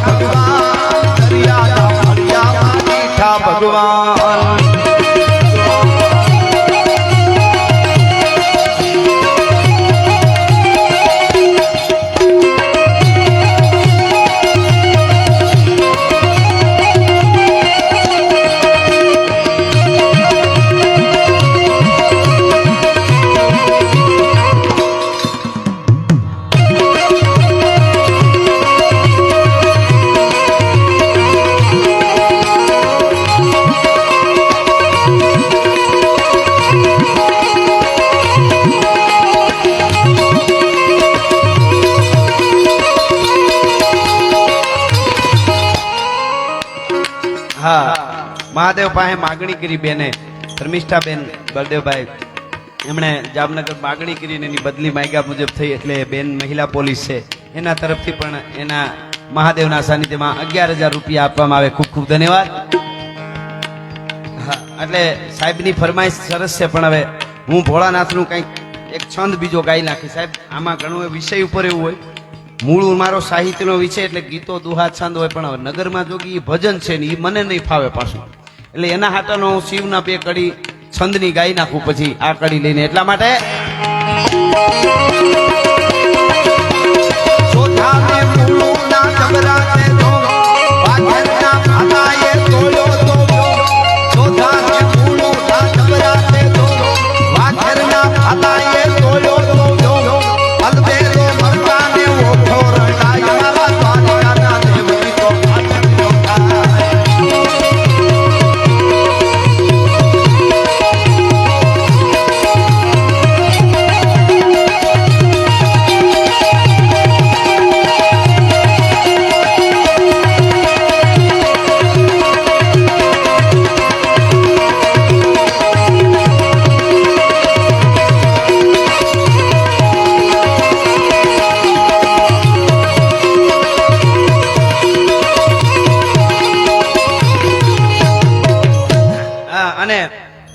Bye. Mahadev પાસે માગણી કરી બેને, ધર્મિષ્ઠાબેન બળદેવભાઈ. એમણે જામનગર માગણી કરીને એની બદલી માગ્યા મુજબ થઈ એટલે બેન મહિલા પોલીસ છે. એના તરફથી પણ એના મહાદેવના સાનિધ્યમાં અગિયાર હજાર રૂપિયા આપવામાં આવે. ખૂબ ખૂબ ધન્યવાદ. હા, એટલે સાહેબની ફરમાઈશ સરસ છે, પણ હવે હું ભોળાનાથનું કંઈક એક છંદ બીજો ગાઈ નાખી સાહેબ, આમાં ઘણું વિષય ઉપર એવું હોય. મૂળ મારો સાહિત્યનો વિષય, એટલે ગીતો દુહા છંદ હોય, પણ હવે નગરમાં જોગી ભજન છે ને એ મને નહીં ફાવે પાછું. એટલે એના હાથનો હું શિવના પે કડી છંદની ગાઈ નાખું પછી આ કડી લઈને એટલા માટે.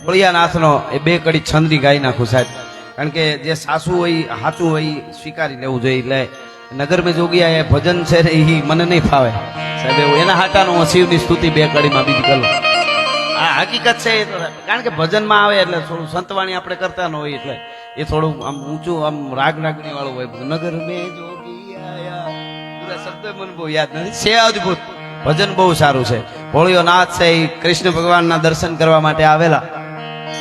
ભોળિયાનાથનો એ બે કડી છંદરી ગાઈ નાખું સાહેબ. કારણ કે જે સાસુ હોય, હાચું હોય, સ્વીકારી લેવું જોઈએ. એટલે નગર મેં જોગિયા એ ભજન છે એ મને નહીં ફાવે. સાહેબ, એવું એના હાટાનો હું શિવની સ્તુતિ બે કડીમાં બીજી કરું. આ હકીકત છે એ તો. કારણ કે ભજનમાં આવે એટલે થોડું સંતવાણી આપણે કરતા ન હોય એટલે એ થોડું આમ ઊંચું, આમ રાગ રાગણી વાળું હોય નગર મેં જોગિયા શબ્દો મને બહુ યાદ નથી. છે અદભુત. ભજન બહુ સારું છે. ભોળિયો નાથ છે એ કૃષ્ણ ભગવાનના દર્શન કરવા માટે આવેલા.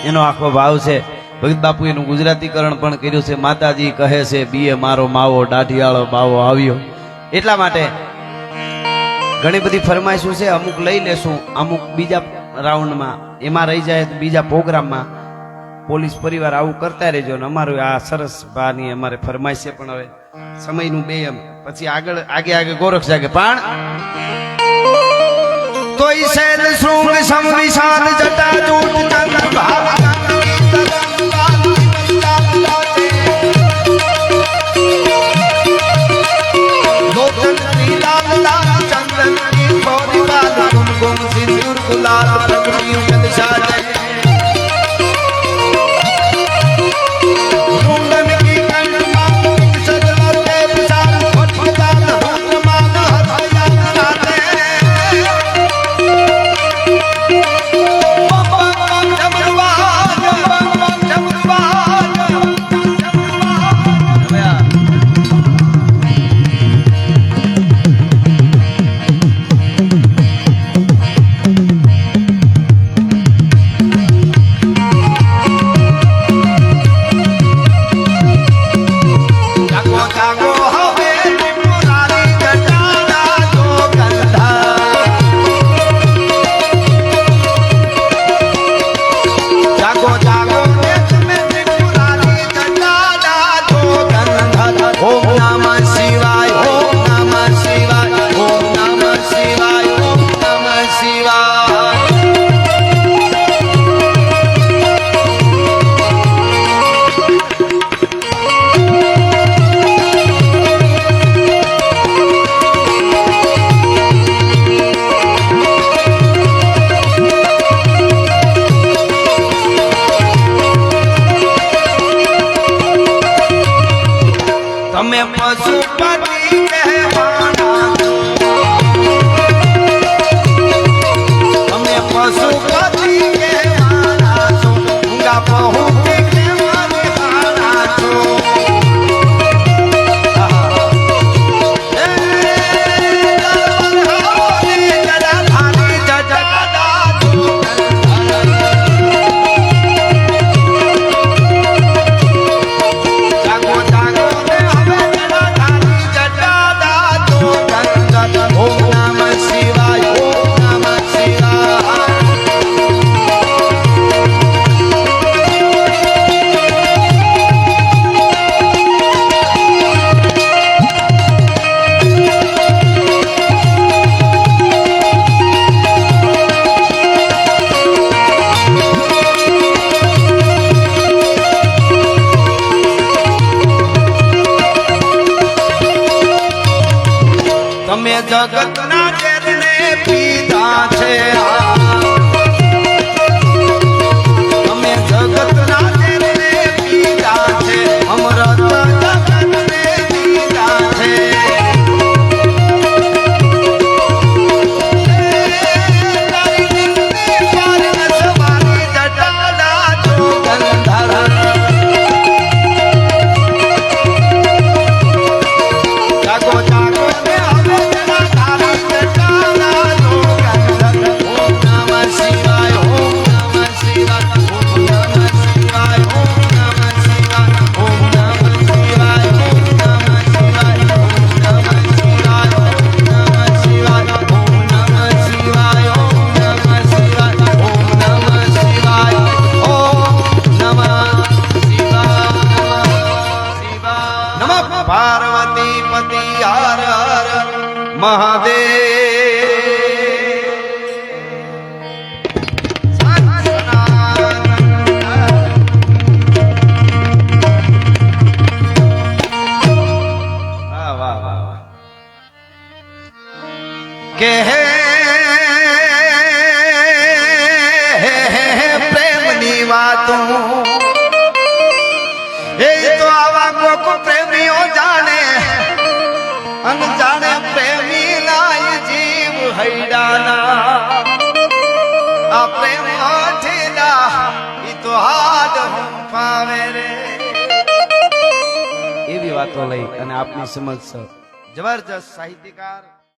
એનો આખો ભાવ છે. ભગત બાપુ એનું ગુજરાતીકરણ પણ કર્યું છે. માતાજી કહે છે, બીએ મારો માવો, દાઢિયાળો બાવો આવ્યો. એટલા માટે ઘણી બધી ફરમાઈશું છે. અમુક લઈ લેશું, અમુક બીજા રાઉન્ડમાં. એમાં રહી જાય બીજા પ્રોગ્રામમાં. પોલીસ પરિવાર આવું કરતા રહેજો ને અમારું આ સરસ ભાની અમારે ફરમાઈશ છે પણ હવે સમયનું બે એમ. પછી આગળ, આગે આગે ગોરખ જાગે પણ તોય શૈલ શૃંગ સમ વિશાલ તું તો આવા ગોકુ પ્રેમીઓ જાણે. અને જાણે પ્રેમી ના જીવ હૈડાના. આ પ્રેમ ઠેલા ઈ તો હાડ પાવે એવી વાતો લઈ અને આપની સમજ જબરજસ્ત સાહિત્યકાર.